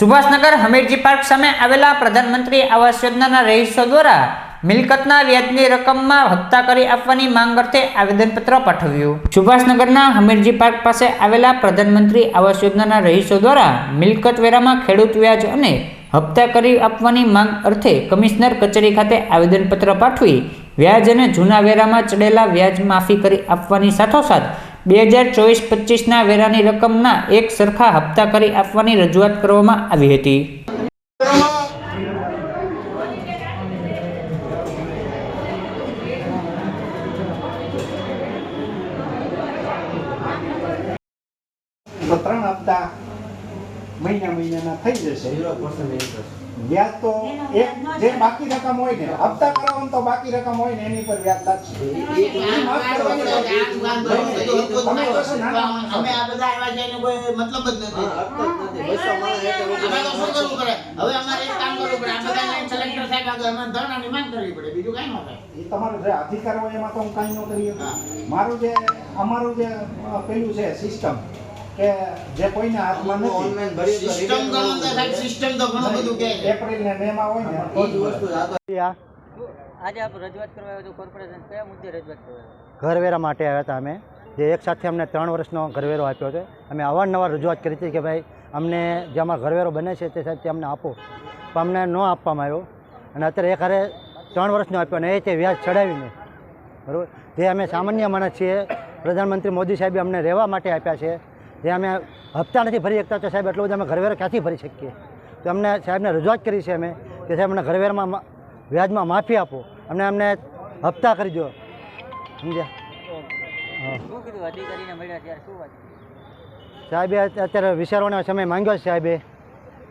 Subhashnagar Hamirji park સામે આવેલા પ્રધાનમંત્રી આવાસ યોજનાના રહીશો દ્વારા મિલકતના વ્યાજની રકમમાં હપ્તા કરી આપવાની માંગ અર્થે આવેદનપત્ર પાઠવ્યું. સુભાષનગરના હમીરજી પાર્ક પાસે આવેલા પ્રધાનમંત્રી આવાસ યોજનાના રહીશો દ્વારા મિલકત વેરામાં ખેડૂત વ્યાજ અને હપ્તા કરી આપવાની માંગ અર્થે કમિશનર કચેરી ખાતે આવેદનપત્ર પાઠવી વ્યાજ અને જૂના વેરામાં ચડેલા વ્યાજ માફી કરી આપવાની સાથોસાથ બે હજાર ચોવીસ પચીસના વેરાની રકમના એક સરખા હપ્તા કરી આપવાની રજૂઆત કરવામાં આવી હતી. તો ત્રણ હપ્તા મહિના મહિનાના થઈ જશે વ્યાજ તો એક જે બાકી રકમ હોય ને હપ્તા કરાવો તો બાકી રકમ હોય ને એની પર વ્યાજ લાગશે અમે આ બધા આવ્યા છે એનો કોઈ મતલબ જ નથી બસો માણસ એટલે અમે તો શું કરવું પડે હવે અમારે એક કામ કરવું પડે આ બધા કલેક્ટર સાહેબ આગળ અમે ધરણાની માંગ કરવી પડે બીજું કઈ ન થાય એ તમારો જે અધિકાર હોય એમાં તો હું કાંઈ ન કરી શકું. મારું જે અમારું જે પેલું છે સિસ્ટમ કે જે કોઈને હાથમાં નથી ઓનલાઈન ભરીએ તો સિસ્ટમ ગણો તો સાહેબ સિસ્ટમ તો ઘણો બધું કે એપ્રિલ ને મે માં હોય ને તો જ વસ્તુ આ આજે આપ રજૂઆત કરવા આવ્યો કોર્પોરેશન કયા મુદ્દે રજૂઆત કરવા ઘરવેરા માટે આવ્યા હતા અમે. જે એક સાથે અમને ત્રણ વર્ષનો ઘરવેરો આપ્યો છે. અમે અવારનવાર રજૂઆત કરી હતી કે ભાઈ અમને જે અમારો ઘરવેરો બને છે તે સાહેબ તે અમને આપો. પણ અમને ન આપવામાં આવ્યો. અને અત્યારે એ હારે ત્રણ વર્ષનો આપ્યો અને એ તે વ્યાજ ચડાવીને. બરાબર? જે અમે સામાન્ય માણસ છીએ. પ્રધાનમંત્રી મોદી સાહેબે અમને રહેવા માટે આપ્યા છે. જે અમે હપ્તા નથી ભરી શકતા તો સાહેબ એટલું બધું અમે ઘરવેરો ક્યાંથી ભરી શકીએ? તો અમને સાહેબને રજૂઆત કરી છે અમે કે સાહેબ અમને ઘરવેરામાં વ્યાજમાં માફી આપો. અમને અમને હપ્તા કરી દો. સમજ્યા? હા. શું કીધું? અધિકારીને મળ્યા ત્યારે શું વાત સાહેબે અત્યારે વિચારવાનો સમય માંગ્યો છે સાહેબે.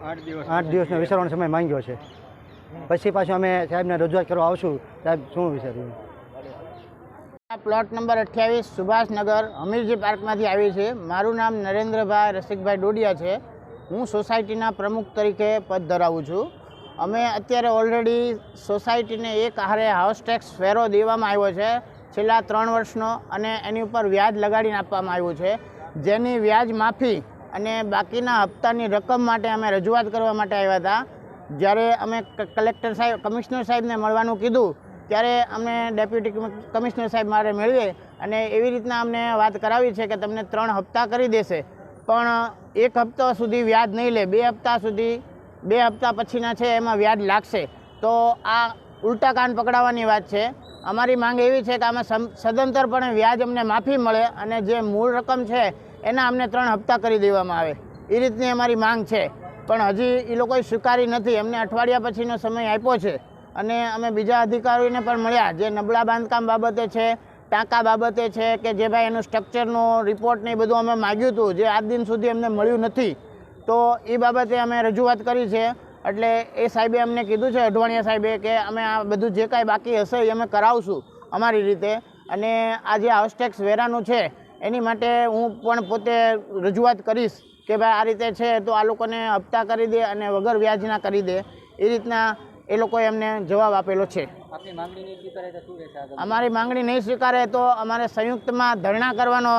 આઠ આઠ દિવસનો વિચારવાનો સમય માંગ્યો છે. પછી પાછું અમે સાહેબને રજૂઆત કરવા આવશું. સાહેબ શું વિચાર્યું? પ્લોટ નંબર અઠ્યાવીસ સુભાષનગર હમીરજી પાર્કમાંથી આવી છે. મારું નામ નરેન્દ્રભાઈ રસિકભાઈ ડોડિયા છે. હું સોસાયટીના પ્રમુખ તરીકે પદ ધરાવું છું. અમે અત્યારે ઓલરેડી સોસાયટીને એક આહારે હાઉસ ટેક્સ ફેરો દેવામાં આવ્યો છે. છેલ્લા ત્રણ વર્ષનો અને એની ઉપર વ્યાજ લગાડીને આપવામાં આવ્યું છે. જેની વ્યાજ માફી અને બાકીના હપ્તાની રકમ માટે અમે રજૂઆત કરવા માટે આવ્યા હતા. જ્યારે અમે કલેક્ટર સાહેબ કમિશનર સાહેબને મળવાનું કીધું ત્યારે અમને ડેપ્યુટી કમિશનર સાહેબ મારે મેળવીએ અને એવી રીતના અમને વાત કરાવી છે કે તમને ત્રણ હપ્તા કરી દેશે. પણ એક હપ્તા સુધી વ્યાજ નહીં લે, બે હપ્તા સુધી, બે હપ્તા પછીના છે એમાં વ્યાજ લાગશે. તો આ ઉલટા કાન પકડાવવાની વાત છે. અમારી માંગ એવી છે કે આમાં સદંતરપણે વ્યાજ અમને માફી મળે અને જે મૂળ રકમ છે એના અમને ત્રણ હપ્તા કરી દેવામાં આવે. એ રીતની અમારી માંગ છે. પણ હજી એ લોકોએ સ્વીકારી નથી. એમને અઠવાડિયા પછીનો સમય આપ્યો છે. અને અમે બીજા અધિકારીઓને પણ મળ્યા. જે નબળા બાંધકામ બાબતે છે, ટાંકા બાબતે છે, કે જે ભાઈ એનું સ્ટ્રક્ચરનો રિપોર્ટ ને એ બધું અમે માગ્યું હતું, જે આજ દિન સુધી અમને મળ્યું નથી. તો એ બાબતે અમે રજૂઆત કરી છે. એટલે એ સાહેબે અમને કીધું છે અઢવાણિયા સાહેબે, કે અમે આ બધું જે કાંઈ બાકી હશે એ અમે કરાવશું અમારી રીતે. અને આ જે હાઉસ વેરાનું છે, એની માટે હું પણ પોતે રજૂઆત કરીશ, કે ભાઈ આ રીતે છે તો આ લોકોને હપ્તા કરી દે અને વગર વ્યાજના કરી દે. એ રીતના એ લોકોએ અમને જવાબ આપેલો છે. આપની માંગણી નહીં સ્વીકારે તો શું રહેશે આગળ અમારી માંગણી નહીં સ્વીકારે તો અમારે સંયુક્તમાં ધરણા કરવાનો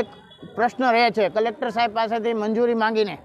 એક પ્રશ્ન રહે છે. કલેક્ટર સાહેબ પાસેથી મંજૂરી માંગીને.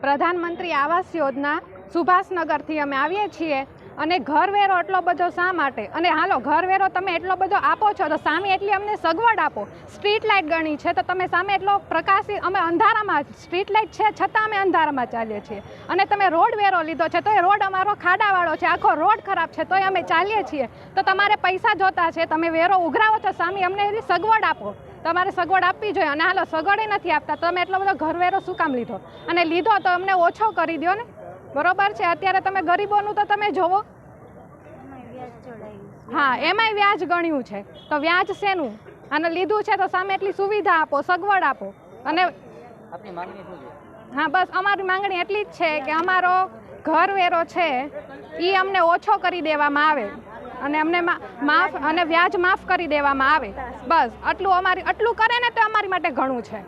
પ્રધાનમંત્રી આવાસ યોજના સુભાષનગરથી અમે આવીએ છીએ. અને ઘરવેરો એટલો બધો શા માટે? અને હાલો, ઘરવેરો તમે એટલો બધો આપો છો, તો સામે એટલી અમને સગવડ આપો. સ્ટ્રીટ લાઇટ ગણી છે, તો તમે સામે એટલો પ્રકાશી, અમે અંધારામાં સ્ટ્રીટ લાઇટ છે, છતાં અમે અંધારામાં ચાલીએ છીએ. અને તમે રોડ વેરો લીધો છે તો એ રોડ અમારો ખાડાવાળો છે, આખો રોડ ખરાબ છે, તોય અમે ચાલીએ છીએ. તો તમારે પૈસા જોતા છે, તમે વેરો ઉઘરાવો છો સામે અમને એની સગવડ આપો. તમારે સગવડ આપવી જોઈએ, અને હાલો, સગવડે નથી આપતા તમે એટલો બધો ઘરવેરો શું કામ લીધો? અને લીધો તો અમને ઓછો કરી દો ને. બરોબર છે? અત્યારે તમે ગરીબોનું તો તમે જોવો. હા એમાંય વ્યાજ ગણ્યું છે. તો વ્યાજ શેનું? અને લીધું છે તો સામે એટલી સુવિધા આપો સગવડ આપો. અને હા બસ અમારી માંગણી એટલી જ છે કે અમારો ઘરવેરો છે એ અમને ઓછો કરી દેવામાં આવે. અને અમને માફ અને વ્યાજ માફ કરી દેવામાં આવે. બસ આટલું અમારી આટલું કરે ને તો અમારી માટે ઘણું છે.